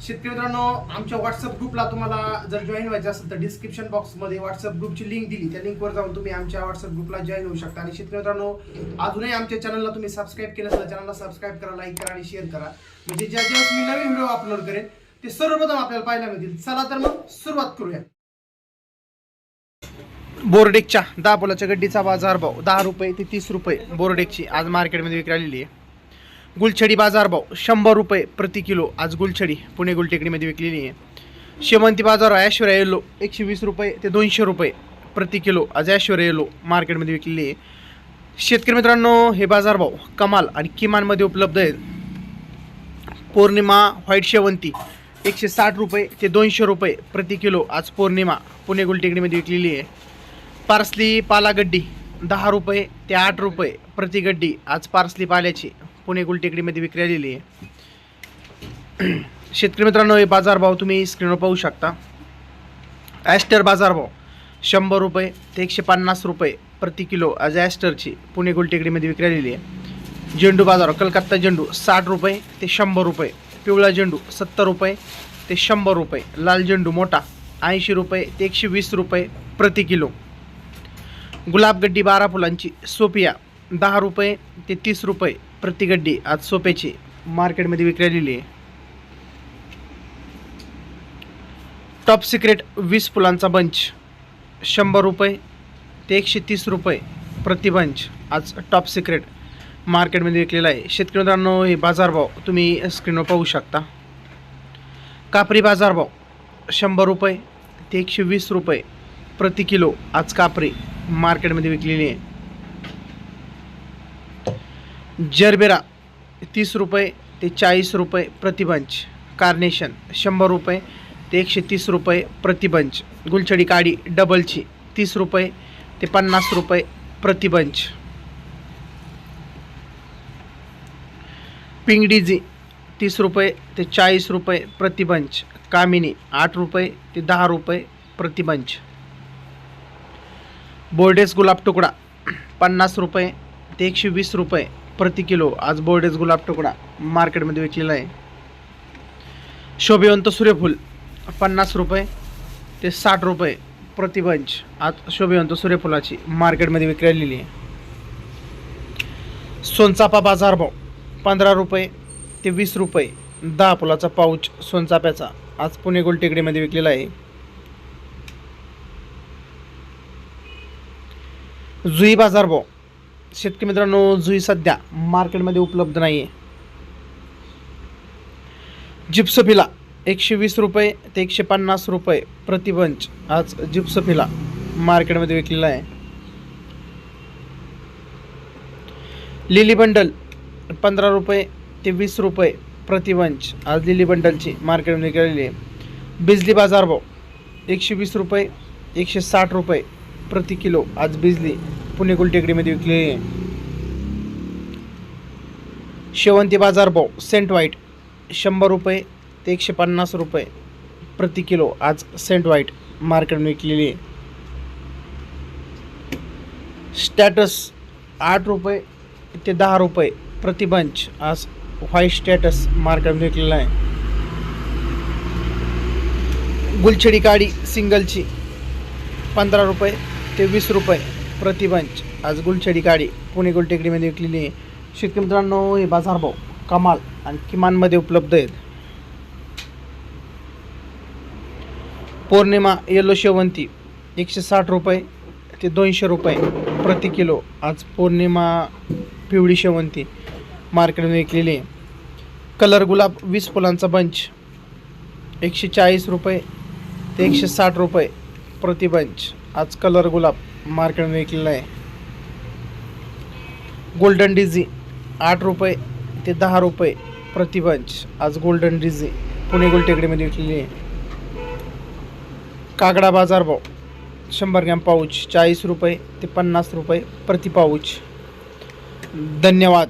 शेतकरी मित्रांनो आमच्या व्हॉट्सअप ग्रुपला तुम्हाला जर जॉईन व्हायचं असेल तर डिस्क्रिप्शन बॉक्समध्ये व्हॉट्सअप ग्रुपची लिंक दिली. त्या लिंकवर जाऊन तुम्ही आमच्या व्हॉट्सअप ग्रुपला जॉईन होऊ शकता. आणि शेतकरी मित्रांनो अजूनही आमच्या चॅनलला तुम्ही सबस्क्राईब केलं असेल चॅनलला सबस्क्राईब करा लाईक करा आणि शेअर करा. म्हणजे ज्या ज्या मी नवीन व्हिडिओ अपलोड करेन ते सर्वप्रथम आपल्याला पाहायला मिळतील. चला तर मग सुरुवात करूया. बोर्डेकच्या दहा पोलाच्या गड्डीचा बाजारभाव दहा रुपये ते तीस रुपये बोर्डेकची आज मार्केटमध्ये विक्री आहे. गुलछडी बाजारभाव शंभर रुपये प्रति किलो. आज गुलछडी पुणे गुलटेकडीमध्ये विकलेली आहे. शेवंती बाजार ऐश्वर्या येलो एकशे वीस रुपये ते दोनशे रुपये प्रति किलो. आज ऐश्वर्या येलो मार्केटमध्ये विकलेली आहे. शेतकरी मित्रांनो हे बाजारभाव कमाल आणि किमानमध्ये उपलब्ध आहेत. पौर्णिमा व्हाईट शेवंती एकशे साठ रुपये ते दोनशे रुपये प्रति किलो. आज पौर्णिमा पुणे गुलटेकडीमध्ये विकलेली आहे. पार्सली पालागड्डी दहा रुपये ते आठ रुपये प्रति गड्डी. आज पार्सली पाल्याची पुणे गुलटेकडीमध्ये विक्री आलेली आहे. शेतकरी मित्रांनो हे बाजारभाव तुम्ही स्क्रीनवर पाहू शकता. ॲस्टर बाजारभाव शंभर रुपये ते एकशे पन्नास रुपये प्रति किलो आज ॲस्टरची पुणे गुलटेकडीमध्ये विक्री आलेली आहे. झेंडू बाजार कलकत्ता झेंडू साठ रुपये ते शंभर रुपये पिवळा झेंडू सत्तर रुपये ते शंभर रुपये लाल झेंडू मोठा ऐंशी रुपये ते एकशे वीस रुपये प्रति किलो. गुलाबगड्डी बारा फुलांची सोपिया दहा रुपये ते तीस रुपये प्रतिगड्डी आज सोप्याची मार्केटमध्ये विक्री आलेली आहे. टॉप सिक्रेट वीस फुलांचा बंच शंभर रुपये ते एकशे तीस रुपये प्रति बंच आज टॉप सिक्रेट मार्केटमध्ये विकलेला आहे. शेतकरी मित्रांनो हे बाजारभाव तुम्ही स्क्रीनवर पाहू शकता. कापरी बाजारभाव शंभर रुपये ते एकशे वीस रुपये प्रति किलो आज कापरी मार्केटमध्ये विकलेली आहे. जरबेरा तीस रुपये ते चाळीस रुपये प्रतिबंच. कार्नेशन शंभर रुपये ते एकशे तीस रुपये प्रतिबंच. गुलछडी काडी डबलची तीस रुपये ते पन्नास रुपये प्रतिबंच. पिंगडीजी तीस रुपये ते चाळीस रुपये प्रतिबंच. कामिनी आठ रुपये ते दहा रुपये प्रतिबंच. बोर्डेस गुलाब तुकडा पन्नास रुपये ते एकशे वीस रुपये प्रति किलो. आज बोर्डेज गुलाब तुकडा मार्केटमध्ये विकलेला आहे. शोभिवंत सूर्यफूल. पन्नास रुपये ते साठ रुपये प्रतिबंच आज शोभिवंत सूर्यफुलाची मार्केटमध्ये विक्री आलेली आहे. सोनचापा बाजारभाव पंधरा रुपये ते वीस रुपये. दहा फुलाचा पाऊच सोनचाप्याचा. आज पुणे गोलटेकडीमध्ये विकलेला आहे. जुई बाजारभाव शेतकरी मित्रांनो जुई सध्या मार्केटमध्ये उपलब्ध नाही आहे जिप्सफिला एकशे वीस रुपये ते एकशे पन्नास रुपये प्रतिबंच आज जिप्सफिला मार्केटमध्ये विकलेला आहे. लिली बंडल पंधरा रुपये ते वीस रुपये प्रतिबंच आज लिली बंडलची मार्केटमध्ये विकलेली आहे. बिजली बाजारभाव एकशे वीस रुपये एकशे साठ रुपये प्रति किलो आज बिजली पुणे गुलटेकडीमध्ये विकलेली आहे शेवंती बाजारभाव सेंट व्हाईट. शंभर रुपये ते एकशे पन्नास रुपये प्रति किलो आज सेंट व्हाईट मार्केटमध्ये विकलेली. आहे स्टॅटस आठ रुपये ते दहा रुपये प्रति बंच आज व्हाईट स्टॅटस मार्केटमध्ये विकलेला आहे. गुलछडी काडी सिंगलची पंधरा रुपये ते वीस रुपये प्रतिबंच. आज गुलछडी गाडी पुणे गुलटेकडीमध्ये विकलेली आहे. शेतकरी मित्रांनो हे बाजारभाव कमाल आणि किमानमध्ये उपलब्ध आहेत. पौर्णिमा येलो शेवंती एकशे साठ रुपये ते दोनशे रुपये प्रति किलो. आज पौर्णिमा पिवळी शेवंती मार्केटमध्ये विकलेली आहे. कलर गुलाब वीस फुलांचा बंच. एकशे चाळीस रुपये ते एकशे साठ रुपये प्रति आज कलर गुलाब मार्केटमध्ये विकलेला आहे. गोल्डन डिझी आठ रुपये ते दहा रुपये प्रतिबंच आज गोल्डन डिझी पुणे गोलटेकडीमध्ये विकलेली आहे. कागडा बाजारभाव शंभर ग्रॅम पाऊच चाळीस रुपये ते पन्नास रुपये प्रति पाऊच. धन्यवाद.